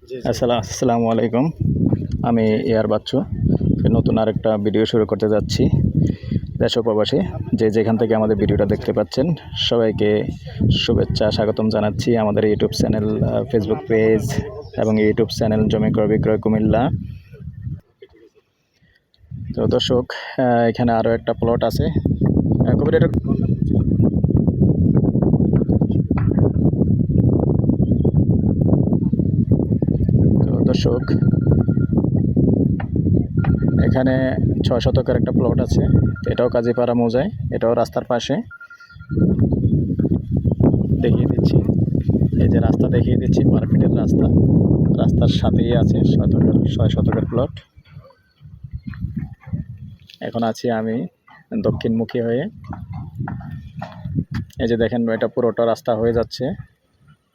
আসসালাম আলাইকুম। আমি এয়ার বাচ্চু। নতুন আরেকটা ভিডিও শুরু করতে যাচ্ছি। দেশ প্রবাসী যে যেখান থেকে আমাদের ভিডিওটা দেখতে পাচ্ছেন, সবাইকে শুভেচ্ছা, স্বাগতম জানাচ্ছি আমাদের ইউটিউব চ্যানেল ফেসবুক পেজ এবং ইউটিউব চ্যানেল জমি ক্রয় বিক্রয় কুমিল্লা। তো দর্শক এখানে আরও একটা প্লট আছে। কবির এটা তো দর্শক, এখানে ছয় শতকের একটা প্লট আছে এটাও কাজীপাড়া মৌজায়, এটাও রাস্তার পাশে। দেখিয়ে দিচ্ছি, এই যে রাস্তা দেখিয়ে দিচ্ছি মার্কেটের রাস্তা, রাস্তার সাথেই আছে শতকের, ছয় শতকের প্লট এখন আছি আমি দক্ষিণমুখী হয়ে। এই যে দেখেন, এটা পুরোটা রাস্তা হয়ে যাচ্ছে।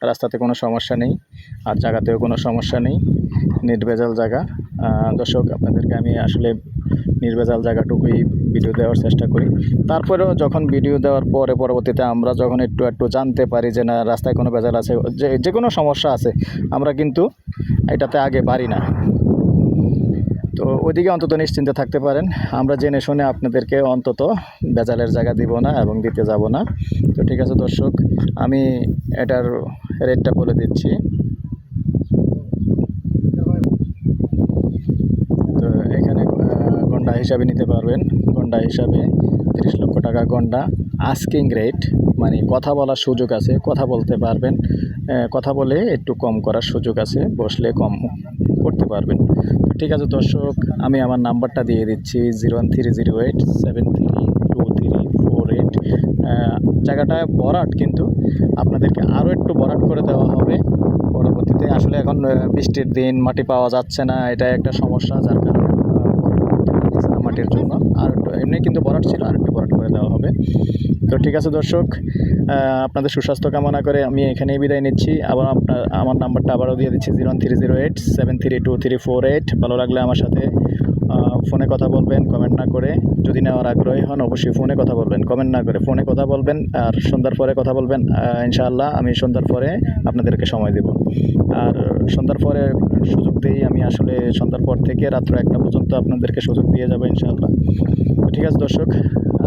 রাস্তাতে কোনো সমস্যা নেই, আর জায়গাতেও কোনো সমস্যা নেই, নির্ভেজাল জায়গা। দর্শক, আপনাদেরকে আমি আসলে নির্ভেজাল জায়গাটুকুই ভিডিও দেওয়ার চেষ্টা করি। তারপরেও যখন ভিডিও দেওয়ার পরে পরবর্তীতে আমরা যখন একটু একটু জানতে পারি যে না, রাস্তায় কোনো ভেজাল আছে, যে যে কোনো সমস্যা আছে, আমরা কিন্তু এটাতে আগে পারি না। তো ওইদিকে অন্তত নিশ্চিন্তে থাকতে পারেন। আমরা জেনে শুনে আপনাদেরকে অন্তত ভেজালের জায়গা দিব না এবং দিতে যাব না। তো ঠিক আছে দর্শক, আমি এটার রেটটা বলে দিচ্ছি। তো এখানে গন্ডা হিসাবে নিতে পারবেন। গন্ডা হিসাবে তিরিশ লক্ষ টাকা গন্ডা। আস্কিং রেট মানে কথা বলার সুযোগ আছে, কথা বলতে পারবেন। কথা বলে একটু কম করার সুযোগ আছে, বসলে কম করতে পারবেন। ঠিক আছে দর্শক, আমি আমার নাম্বারটা দিয়ে দিচ্ছি, zero one three zero eight seven three জায়গাটা বরাট কিন্তু আপনাদেরকে আরও একটু বরাট করে দেওয়া হবে। পরবর্তীতে আসলে এখন বৃষ্টির দিন, মাটি পাওয়া যাচ্ছে না এটা একটা সমস্যা যার কারণে মাটির জন্য আর একটু, এমনি কিন্তু বরাট ছিল, আর একটু বরাট করে দেওয়া হবে। তো ঠিক আছে দর্শক আপনাদের সুস্বাস্থ্য কামনা করে আমি এখানেই বিদায় নিচ্ছি। আবার আপনার, আমার নাম্বারটা আবারও দিয়ে দিচ্ছি, zero three zero eight, seven three two three four eight. ভালো লাগলে আমার সাথে ফোনে কথা বলবেন কমেন্ট না করে। যদি নেওয়ার আগ্রহী হন, অবশ্যই ফোনে কথা বলবেন কমেন্ট না করে ফোনে কথা বলবেন, আর সন্ধ্যার পরে কথা বলবেন ইনশাআল্লাহ আমি সন্ধ্যার পরে আপনাদেরকে সময় দেব। আর সন্ধ্যার পরে সুযোগ দিই আমি আসলে সন্ধ্যার পর থেকে রাত্র একটা পর্যন্ত আপনাদেরকে সুযোগ দিয়ে যাব ইনশাআল্লাহ। ঠিক আছে দর্শক,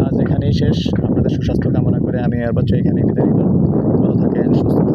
আজ এখানেই শেষ। আপনাদের সুস্বাস্থ্য কামনা করে আমি আর বাচ্চা এখানেই বিদায় ভালো থাকেন, সুস্থ